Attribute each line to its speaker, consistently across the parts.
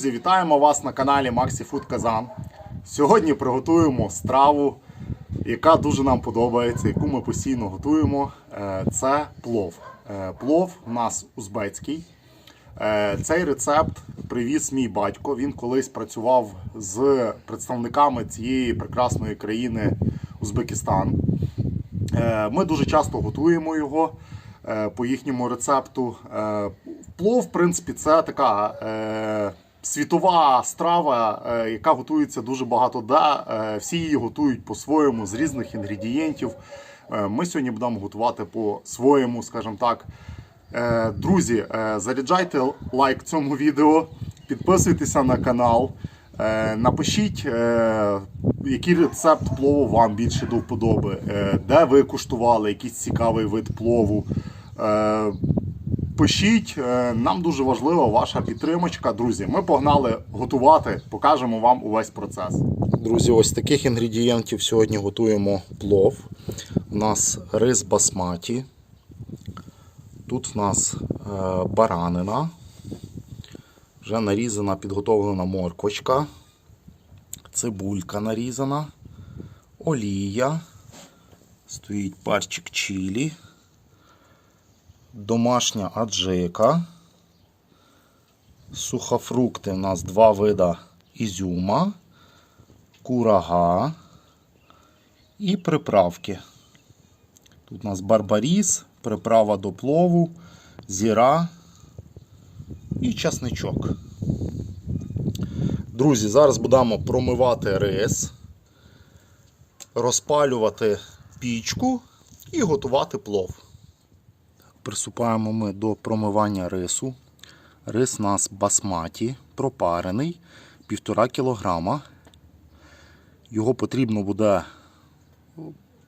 Speaker 1: Друзі, вітаємо вас на каналі Maxi Food Казан. Сьогодні приготуємо страву, яка дуже нам подобається, яку ми постійно готуємо. Е, Це плов. Е, Плов у нас узбецький. Е, Цей рецепт привіз мій батько. Він колись працював з представниками цієї прекрасної країни Узбекистан. Ми дуже часто готуємо його по їхньому рецепту. Плов, в принципі, це така світова страва, е, яка готується дуже багато де. Е, Всі її готують по-своєму з різних інгредієнтів. Е, Ми сьогодні будемо готувати по-своєму, скажімо так. Друзі, заряджайте лайк цьому відео, підписуйтеся на канал. Напишіть, який рецепт плову вам більше до вподоби, де ви куштували якийсь цікавий вид плову. Пишіть, е, нам дуже важлива ваша підтримочка. Друзі, ми погнали готувати, покажемо вам увесь процес. Друзі, ось таких інгредієнтів сьогодні готуємо плов. У нас рис басматі. Тут в нас е, баранина. Вже нарізана, підготовлена морквочка, цибулька нарізана, олія, стоїть парчик чилі, домашня аджика, сухофрукти у нас два вида ізюма, курага і приправки. Тут у нас барбаріс, приправа до плову, зіра і часничок. Друзі, зараз будемо промивати рис, розпалювати пічку і готувати плов. Приступаємо ми до промивання рису. Рис у нас басматі, пропарений, 1,5 кг. Його потрібно буде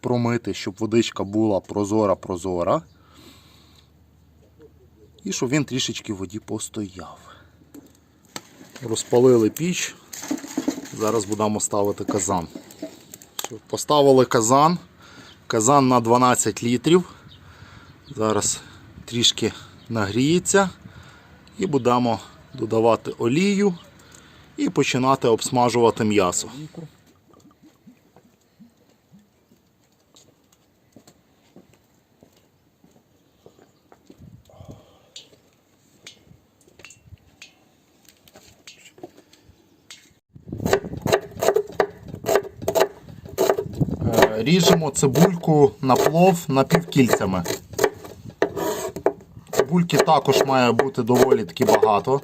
Speaker 1: промити, щоб водичка була прозора-прозора. І щоб він трішечки в воді постояв. Розпалили піч. Зараз будемо ставити казан. Поставили казан. Казан на 12 літрів. Зараз трішки нагріється. І будемо додавати олію і починати обсмажувати м'ясо. Е, Ріжемо цибульку на плов напівкільцями. Цибульки також має бути доволі таки багато.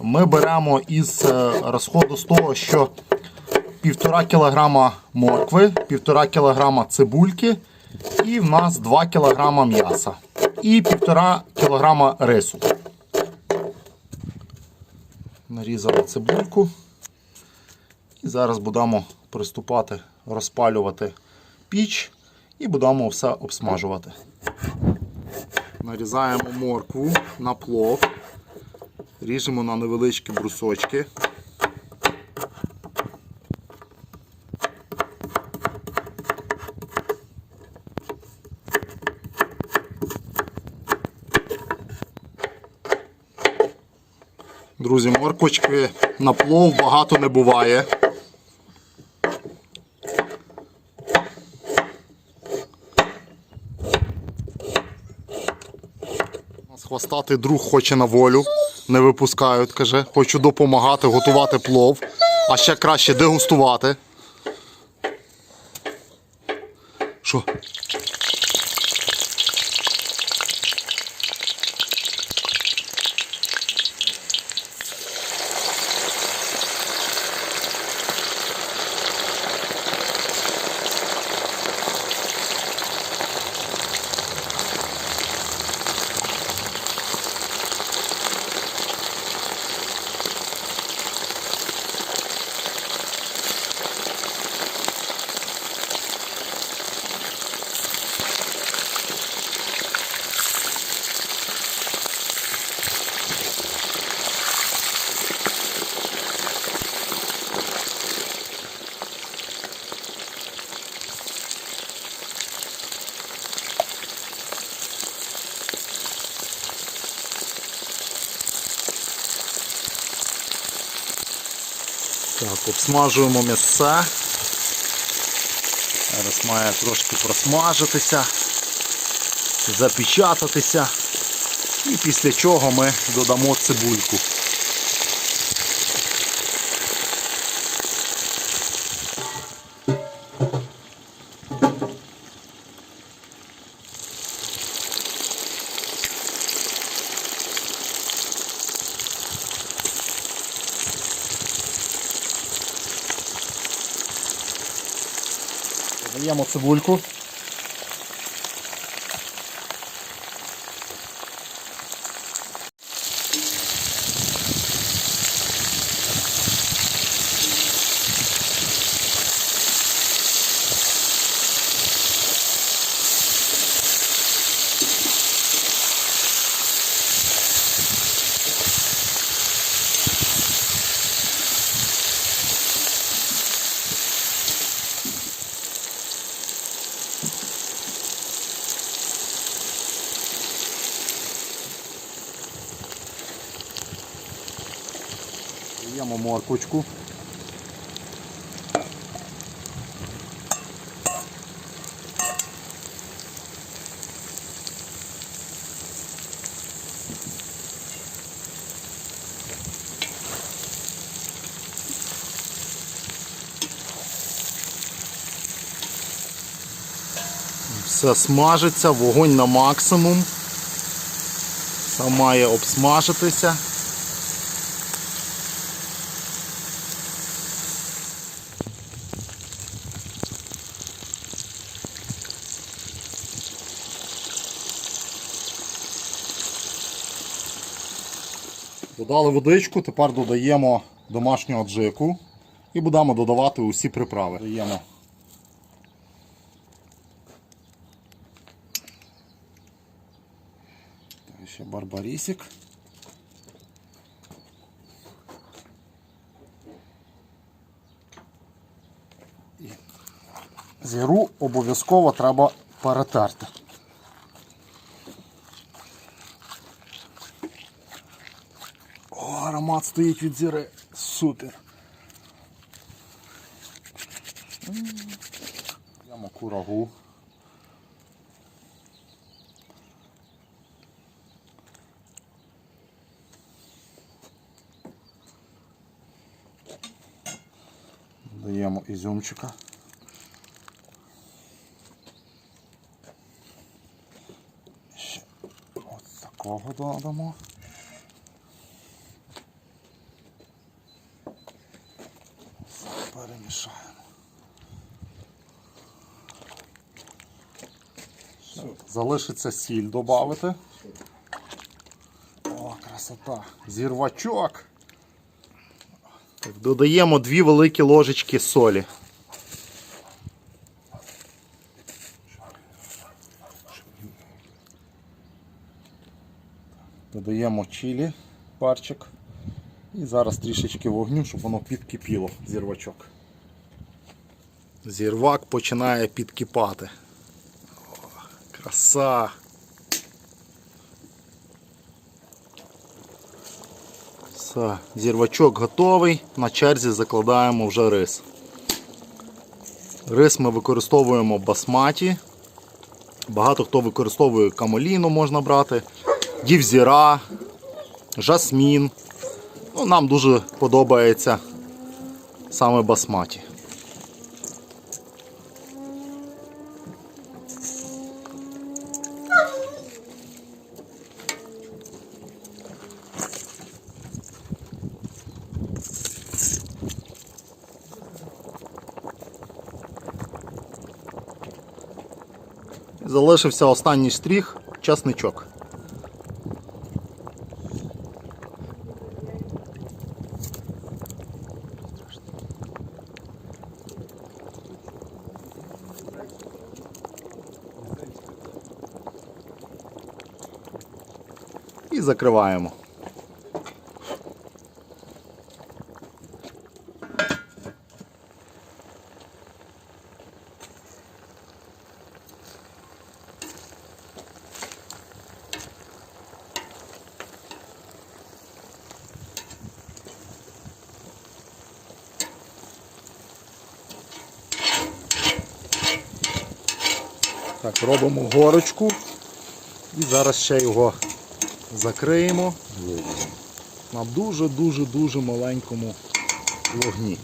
Speaker 1: Ми беремо із е, розходу з того, що 1,5 кг моркви, 1,5 кг цибульки і в нас 2 кг м'яса і 1,5 кг рису. Нарізали цибульку. І зараз будемо приступати розпалювати піч і будемо все обсмажувати. Нарізаємо моркву на плов, ріжемо на невеличкі брусочки. Друзі, морквочки на плов багато не буває. Хвостатий друг хоче на волю. Не випускають, каже. Хочу допомагати готувати плов, а ще краще дегустувати. Що? Так, обсмажуємо м'ясце. Зараз має трошки просмажитися, запечататися. І після чого ми додамо цибульку. Додаємо цибульку. Додаємо морквочку. Все смажиться, вогонь на максимум. Все має обсмажитися. Додали водичку, тепер додаємо домашню аджику і будемо додавати усі приправи. Додаємо ще барбарісик. Зіру обов'язково треба перетерти. О, аромат стоїть від зіри. Супер. Йдемо курагу. Даємо ізюмчика. Ще ось такого додамо. Перемішаємо. Залишиться сіль додати. О, красота. Зірвачок. Так, додаємо дві великі ложечки солі. Додаємо чилі, парчик. І зараз трішечки вогню, щоб воно підкипіло, зірвачок. Зірвак починає підкипати. О, краса. Все, зірвачок готовий. На черзі закладаємо вже рис. Рис ми використовуємо басматі. Багато хто використовує камоліну можна брати, дівзіра, жасмін. Ну, нам дуже подобається саме басматі. Залишився останній штрих часничок. закриваємо. Так, робимо горочку і зараз ще його закриємо на дуже-дуже-дуже маленькому вогні.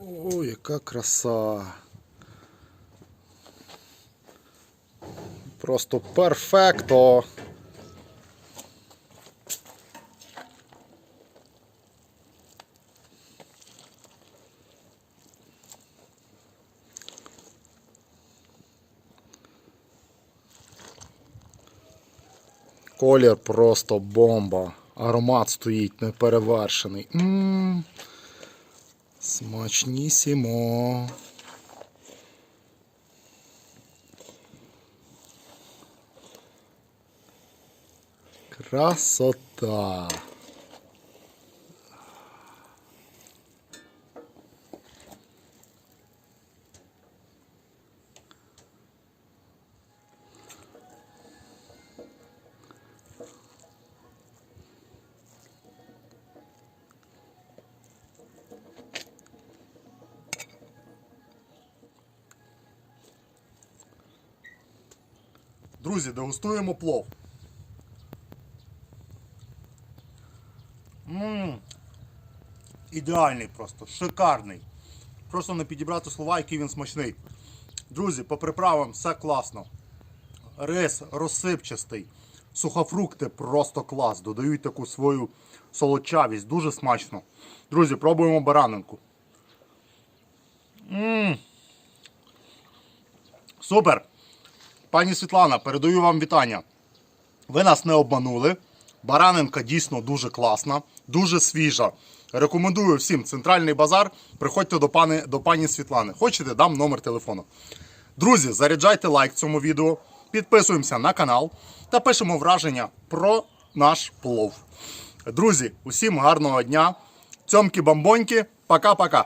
Speaker 1: О, яка краса! Просто перфекто! Колір просто бомба. Аромат стоїть неперевершений. М-м-м. Смачнісімо. Красота. Друзі, дегустуємо плов. Ммм. Ідеальний просто, шикарний. Просто не підібрати слова, який він смачний. Друзі, по приправам все класно. Рис розсипчастий. Сухофрукти просто клас. Додають таку свою солодчавість. Дуже смачно. Друзі, пробуємо баранинку. Ммм. Супер! Пані Світлана, передаю вам вітання. Ви нас не обманули. Баранинка дійсно дуже класна, дуже свіжа. Рекомендую всім центральний базар. Приходьте до пани, до пані Світлани. Хочете, дам номер телефону. Друзі, заряджайте лайк цьому відео, підписуємося на канал та пишемо враження про наш плов. Друзі, усім гарного дня. Цьомки-бамбоньки. Пока-пока.